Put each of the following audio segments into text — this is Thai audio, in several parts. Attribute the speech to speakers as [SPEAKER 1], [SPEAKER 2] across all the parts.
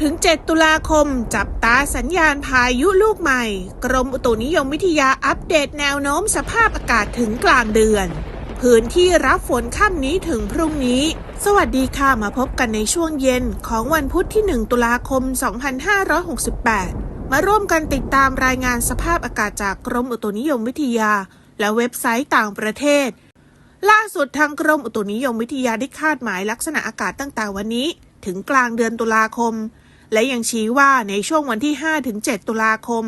[SPEAKER 1] 5-7ตุลาคม จับตาสัญญาณพายุลูกใหม่ กรมอุตุนิยมวิทยาอัปเดตแนวโน้มสภาพอากาศถึงกลางเดือน พื้นที่รับฝนค่ำนี้ถึงพรุ่งนี้ สวัสดีค่ะมาพบกันในช่วงเย็นของวันพุธที่ 1 ตุลาคม 2568 มาร่วมกันติดตามรายงานสภาพอากาศจากกรมอุตุนิยมวิทยา และเว็บไซต์ต่างประเทศ ล่าสุดทางกรมอุตุนิยมวิทยาได้คาดหมายลักษณะอากาศตั้งแต่วันนี้ถึงกลางเดือนตุลาคม และยังชี้ว่าในช่วงวันที่ 5-7 ตุลาคม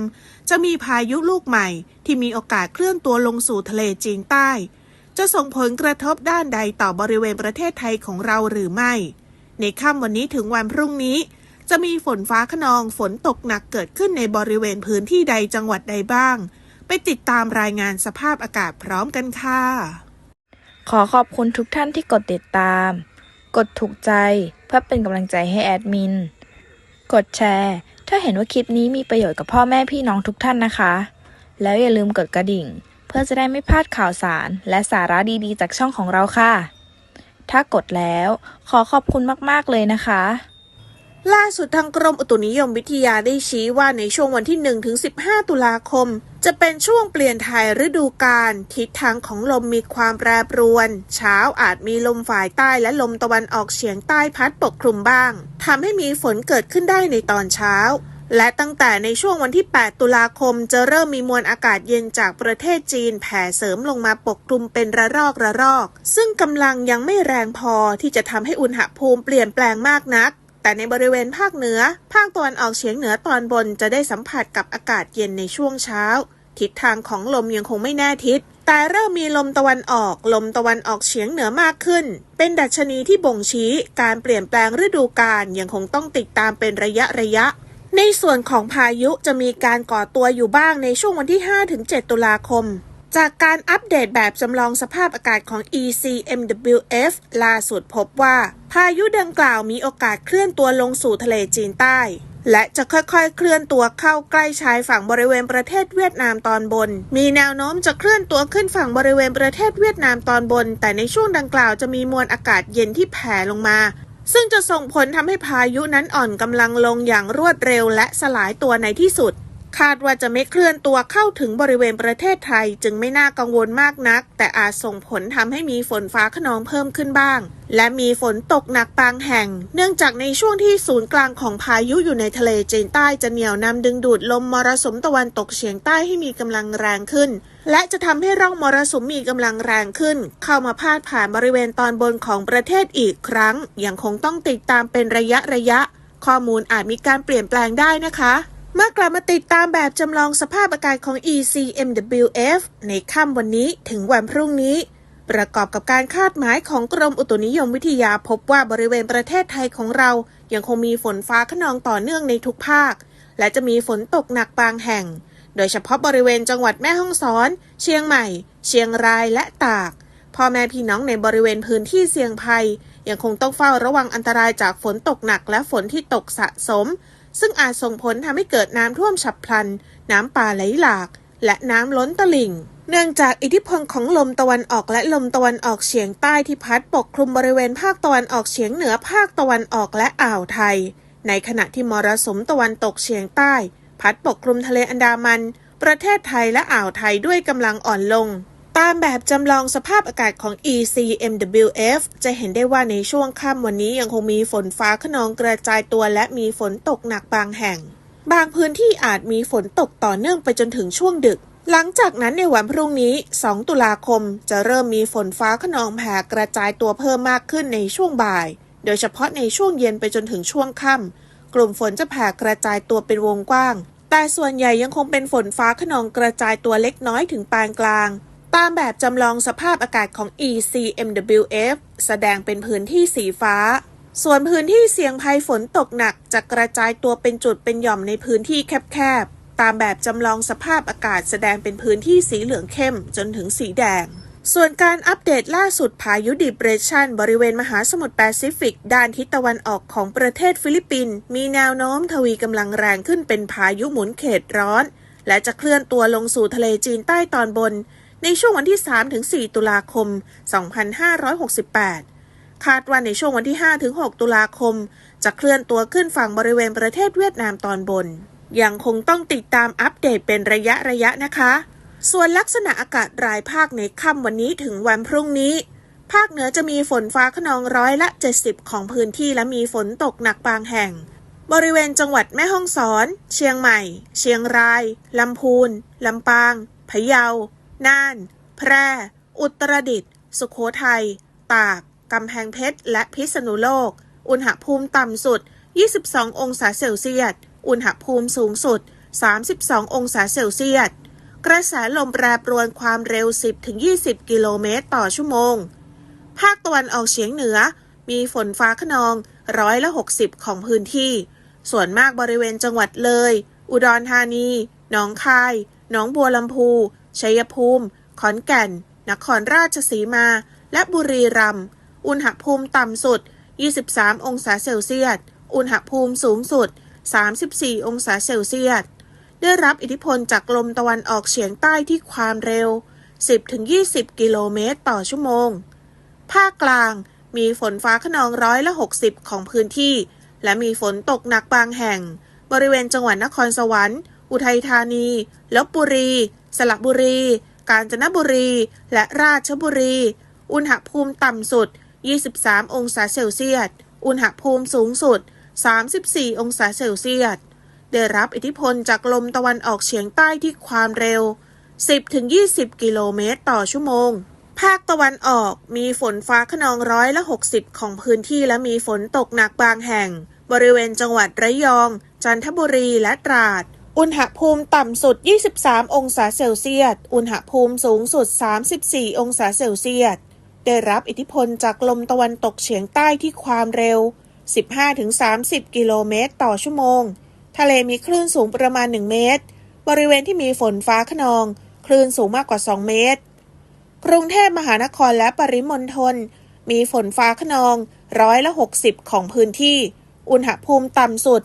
[SPEAKER 1] จะมีพายุลูกใหม่ ที่มีโอกาสเคลื่อนตัวลงสู่ทะเลจีนใต้ จะส่งผลกระทบด้านใดต่อบริเวณประเทศไทยของเราหรือไม่ ในค่ำวันนี้ถึงวันพรุ่งนี้ จะมีฝนฟ้าขนองฝนตกหนักเกิดขึ้นในบริเวณพื้นที่ใดจังหวัดใดบ้าง ไปติดตามรายงานสภาพอากาศพร้อมกันค่ะ
[SPEAKER 2] ขอขอบคุณทุกท่านที่กดติดตาม กดถูกใจเพื่อเป็นกำลังใจให้แอดมิน กดแชร์ ถ้าเห็นว่าคลิปนี้มีประโยชน์กับพ่อแม่พี่น้องทุกท่านนะคะ แล้วอย่าลืมกดกระดิ่ง เพื่อจะได้ไม่พลาดข่าวสาร และสาระดีๆ จากช่องของเราค่ะ ถ้ากดแล้วขอขอบคุณมากๆเลยนะคะ
[SPEAKER 1] ล่าสุดทางกรมอุตุนิยมวิทยาได้ชี้ว่าในช่วงวันที่1ถึง15 ตุลาคม จะเป็นช่วงเปลี่ยนถ่ายฤดูกาลทิศทางของลมมีความแปรปรวน เช้าอาจมีลมฝ่ายใต้และลมตะวันออกเฉียงใต้พัดปกคลุมบ้างทำให้มีฝนเกิดขึ้นได้ในตอนเช้า และตั้งแต่ในช่วงวันที่ 8 ตุลาคมจะเริ่มมีมวลอากาศเย็นจากประเทศจีนแผ่เสริมลงมาปกคลุมเป็นระลอกระลอก ซึ่งกำลังยังไม่แรงพอที่จะทำให้อุณหภูมิเปลี่ยนแปลงมากนัก แต่ในบริเวณภาคเหนือ ภาคตะวันออกเฉียงเหนือตอนบนจะได้สัมผัสกับอากาศเย็นในช่วงเช้า ทิศทางของลมยังคงไม่แน่ทิศ แต่เริ่มมีลมตะวันออก ลมตะวันออกเฉียงเหนือมากขึ้น เป็นดัชนีที่บ่งชี้ การเปลี่ยนแปลงฤดูกาลยังคงต้องติดตามเป็นระยะระยะในส่วนของพายุจะมีการก่อตัวอยู่บ้างในช่วงวันที่ 5-7 ตุลาคม จากการอัปเดตแบบจำลองสภาพอากาศของ ECMWF ล่าสุดพบว่า พายุดังกล่าวมีโอกาสเคลื่อนตัวลงสู่ทะเลจีนใต้ และจะค่อยๆ เคลื่อนตัวเข้าใกล้ชายฝั่งบริเวณประเทศเวียดนามตอนบน มีแนวโน้มจะเคลื่อนตัวขึ้นฝั่งบริเวณประเทศเวียดนามตอนบน แต่ในช่วงดังกล่าวจะมีมวลอากาศเย็นที่แผ่ลงมา ซึ่งจะส่งผลทำให้พายุนั้นอ่อนกำลังลงอย่างรวดเร็วและสลายตัวในที่สุด คาดว่าจะไม่เคลื่อนตัวเข้าถึงบริเวณประเทศไทย จึงไม่น่ากังวลมากนัก แต่อาจส่งผลทำให้มีฝนฟ้าขนองเพิ่มขึ้นบ้าง และมีฝนตกหนักบางแห่ง เนื่องจากในช่วงที่ศูนย์กลางของพายุอยู่ในทะเลจีนใต้จะเหนี่ยวนำดึงดูดลมมรสุมตะวันตกเฉียงใต้ให้มีกำลังแรงขึ้น และจะทำให้ร่องมรสุมมีกำลังแรงขึ้น เข้ามาพาดผ่านบริเวณตอนบนของประเทศอีกครั้งยังคงต้องติดตามเป็นระยะระยะ ข้อมูลอาจมีการเปลี่ยนแปลงได้นะคะ มื่อกลับมาติดตามแบบจำลองสภาพอากาศของ ECMWF ในค่ำวันนี้ถึงวันพรุ่งนี้ ประกอบกับการคาดหมายของกรมอุตุนิยมวิทยาพบว่าบริเวณประเทศไทยของเรา ยังคงมีฝนฟ้าขนองต่อเนื่องในทุกภาค และจะมีฝนตกหนักบางแห่ง โดยเฉพาะบริเวณจังหวัดแม่ฮ่องสอน เชียงใหม่ เชียงรายและตาก พ่อแม่พี่น้องในบริเวณพื้นที่เสี่ยงภัย ยังคงต้องเฝ้าระวังอันตรายจากฝนตกหนักและฝนที่ตกสะสม ซึ่งอาจส่งผลทำให้เกิดน้ำท่วมฉับพลัน น้ำป่าไหลหลาก และน้ำล้นตลิ่ง เนื่องจากอิทธิพลของลมตะวันออกและลมตะวันออกเฉียงใต้ที่พัดปกคลุมบริเวณภาคตะวันออกเฉียงเหนือภาคตะวันออกและอ่าวไทย ในขณะที่มรสุมตะวันตกเฉียงใต้ พัดปกคลุมทะเลอันดามัน ประเทศไทยและอ่าวไทยด้วยกำลังอ่อนลง ตามแบบจำลองสภาพอากาศของ ECMWF จะเห็นได้ว่าในช่วงค่ำวันนี้ยังคงมีฝนฟ้าขนองกระจายตัวและมีฝนตกหนักบางแห่ง บางพื้นที่อาจมีฝนตกต่อเนื่องไปจนถึงช่วงดึก หลังจากนั้นในวันพรุ่งนี้ 2 ตุลาคม จะเริ่มมีฝนฟ้าขนองแผ่กระจายตัวเพิ่มมากขึ้นในช่วงบ่าย โดยเฉพาะในช่วงเย็นไปจนถึงช่วงค่ำกลุ่มฝนจะแผ่กระจายตัวเป็นวงกว้าง แต่ส่วนใหญ่ยังคงเป็นฝนฟ้าขนองกระจายตัวเล็กน้อยถึงปานกลาง ตามแบบจำลองสภาพอากาศของ ECMWF แสดงเป็นพื้นที่สีฟ้า ส่วนพื้นที่เสี่ยงภัยฝนตกหนักจะกระจายตัวเป็นจุดเป็นหย่อมในพื้นที่แคบๆ ตามแบบจำลองสภาพอากาศแสดงเป็นพื้นที่สีเหลืองเข้มจนถึงสีแดง ส่วนการอัปเดตล่าสุดพายุดิเปรชันบริเวณมหาสมุทรแปซิฟิก ด้านทิศตะวันออกของประเทศฟิลิปปินส์มีแนวโน้มทวีกำลังแรงขึ้นเป็นพายุหมุนเขตร้อน และจะเคลื่อนตัวลงสู่ทะเลจีนใต้ตอนบน ในช่วงวันที่ 3-4 ตุลาคม 2568 คาดว่าในช่วงวันที่ 5-6 ตุลาคม จะเคลื่อนตัวขึ้นฝั่งบริเวณประเทศเวียดนามตอนบน ยังคงต้องติดตามอัปเดตเป็นระยะระยะนะคะ ส่วนลักษณะอากาศรายภาคในค่ำวันนี้ถึงวันพรุ่งนี้ ภาคเหนือจะมีฝนฟ้าขนองร้อยละ 70 ของพื้นที่และมีฝนตกหนักบางแห่งบริเวณจังหวัดแม่ฮ่องสอน เชียงใหม่ เชียงราย ลำพูน ลำปาง พะเยา น่าน แพร่ อุตรดิตถ์สุโขทัย ตาก กำแพงเพชร และพิษณุโลก อุณหภูมิต่ำสุด 22 องศาเซลเซียส อุณหภูมิสูงสุด 32 องศาเซลเซียส กระแสลมแปรปรวนความเร็ว 10-20 กิโลเมตรต่อชั่วโมง ภาคตะวันออกเฉียงเหนือ มีฝนฟ้าขนองร้อยละ 60 ของพื้นที่ ส่วนมากบริเวณจังหวัดเลย อุดรธานี หนองคาย หนองบัวลำพู ชัยภูมิ ขอนแก่น นครราชสีมา และบุรีรัมย์ อุณหภูมิต่ำสุด 23 องศาเซลเซียส อุณหภูมิสูงสุด 34 องศาเซลเซียส ได้รับอิทธิพลจากลมตะวันออกเฉียงใต้ที่ความเร็ว 10-20 กิโลเมตรต่อชั่วโมง ภาคกลางมีฝนฟ้าขนองร้อยละ 60 ของพื้นที่ และมีฝนตกหนักบางแห่ง บริเวณจังหวัดนครสวรรค์ อุทัยธานี ลบบุรี สระบุรี กาญจนบุรี และราชบุรี อุณหภูมิต่ำสุด 23 องศาเซลเซียส อุณหภูมิสูงสุด 34 องศาเซลเซียส ได้รับอิทธิพลจากลมตะวันออกเฉียงใต้ที่ความเร็ว 10-20 กิโลเมตรต่อชั่วโมง ภาคตะวันออกมีฝนฟ้าขนองร้อยละ 60 ของพื้นที่และมีฝนตกหนักบางแห่ง บริเวณจังหวัดระยอง จันทบุรีและตราด อุณหภูมิต่ำสุด 23 องศาเซลเซียส อุณหภูมิสูงสุด 34 องศาเซลเซียส ได้รับอิทธิพลจากลมตะวันตกเฉียงใต้ที่ความเร็ว 15-30 กิโลเมตรต่อชั่วโมง ทะเลมีคลื่นสูงประมาณ 1 เมตร บริเวณที่มีฝนฟ้าขนอง คลื่นสูงมากกว่า 2 เมตร กรุงเทพมหานครและปริมณฑล มีฝนฟ้าขนองร้อยละ 60 ของพื้นที่ อุณหภูมิต่ำสุด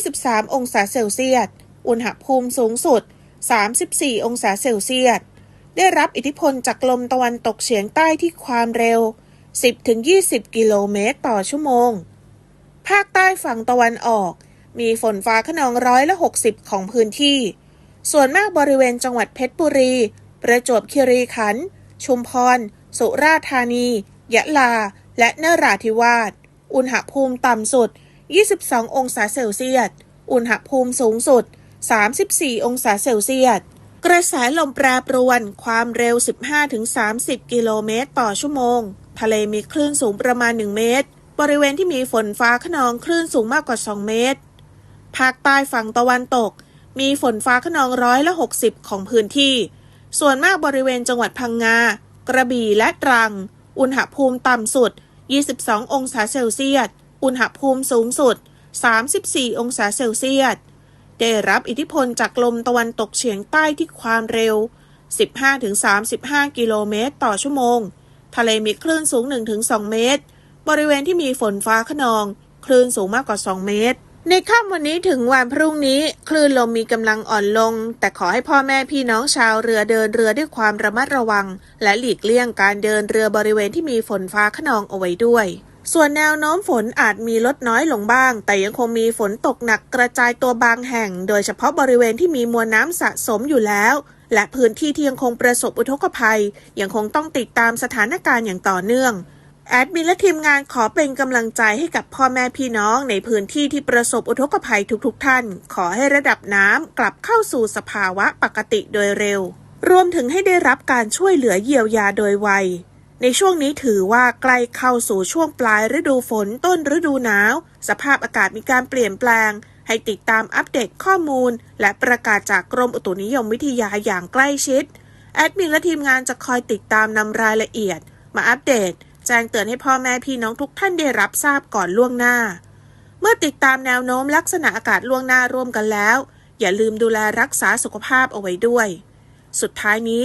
[SPEAKER 1] 23 องศาเซลเซียส อุณหภูมิสูงสุด 34 องศาเซลเซียส ได้รับอิทธิพลจากลมตะวันตกเฉียงใต้ที่ความเร็ว 10-20 กิโลเมตรต่อชั่วโมง ภาคใต้ฝั่งตะวันออก มีฝนฟ้าขนองร้อยละ 60 ของพื้นที่ ส่วนมากบริเวณจังหวัดเพชรบุรี ประจวบคีรีขันธ์ ชุมพร สุราษฎร์ธานี ยะลา และนราธิวาส อุณหภูมิต่ำสุด 22 องศาเซลเซียส อุณหภูมิสูงสุด 34 องศาเซลเซียส กระแสลมแปรปรวน ความเร็ว 15-30 กิโลเมตรต่อชั่วโมง ทะเลมีคลื่นสูงประมาณ 1 เมตร บริเวณที่มีฝนฟ้าขนองคลื่นสูงมากกว่า 2 เมตร ภาคใต้ฝั่งตะวันตก มีฝนฟ้าขนองร้อยละ 60 ของพื้นที่ ส่วนมากบริเวณจังหวัดพังงา กระบี่และตรัง อุณหภูมิต่ำสุด 22 องศาเซลเซียส อุณหภูมิสูงสุด 34 องศาเซลเซียส ได้รับอิทธิพลจากลมตะวันตกเฉียงใต้ที่ความเร็ว 15-35 กิโลเมตรต่อชั่วโมง ทะเลมีคลื่นสูง 1-2 เมตร บริเวณที่มีฝนฟ้าขนอง คลื่นสูงมากกว่า 2 เมตร ในค่ำวันนี้ถึงวันพรุ่งนี้ คลื่นลมมีกำลังอ่อนลง แต่ขอให้พ่อแม่พี่น้องชาวเรือเดินเรือด้วยความระมัดระวัง และหลีกเลี่ยงการเดินเรือบริเวณที่มีฝนฟ้าขนองเอาไว้ด้วย ส่วนแนวโน้มฝนอาจมีลดน้อยลงบ้าง แต่ยังคงมีฝนตกหนักกระจายตัวบางแห่ง โดยเฉพาะบริเวณที่มีมวลน้ำสะสมอยู่แล้ว และพื้นที่ที่ยังคงประสบอุทกภัย ยังคงต้องติดตามสถานการณ์อย่างต่อเนื่องแอดมินและทีมงานขอเป็นกำลังใจให้กับพ่อแม่พี่น้องในพื้นที่ที่ประสบอุทกภัยทุกๆทท่าน ขอให้ระดับน้ำกลับเข้าสู่สภาวะปกติโดยเร็ว รวมถึงให้ได้รับการช่วยเหลือเยียวยาโดยไว ในช่วงนี้ถือว่าใกล้เข้าสู่ช่วงปลายฤดูฝนต้นฤดูหนาว สภาพอากาศมีการเปลี่ยนแปลง ให้ติดตามอัปเดตข้อมูล และประกาศจากกรมอุตุนิยมวิทยาอย่างใกล้ชิด แอดมินและทีมงานจะคอยติดตามนำรายละเอียด มาอัปเดต แจ้งเตือนให้พ่อแม่พี่น้องทุกท่านได้รับทราบก่อนล่วงหน้า เมื่อติดตามแนวโน้มลักษณะอากาศล่วงหน้าร่วมกันแล้ว อย่าลืมดูแลรักษาสุขภาพเอาไว้ด้วย สุดท้ายนี้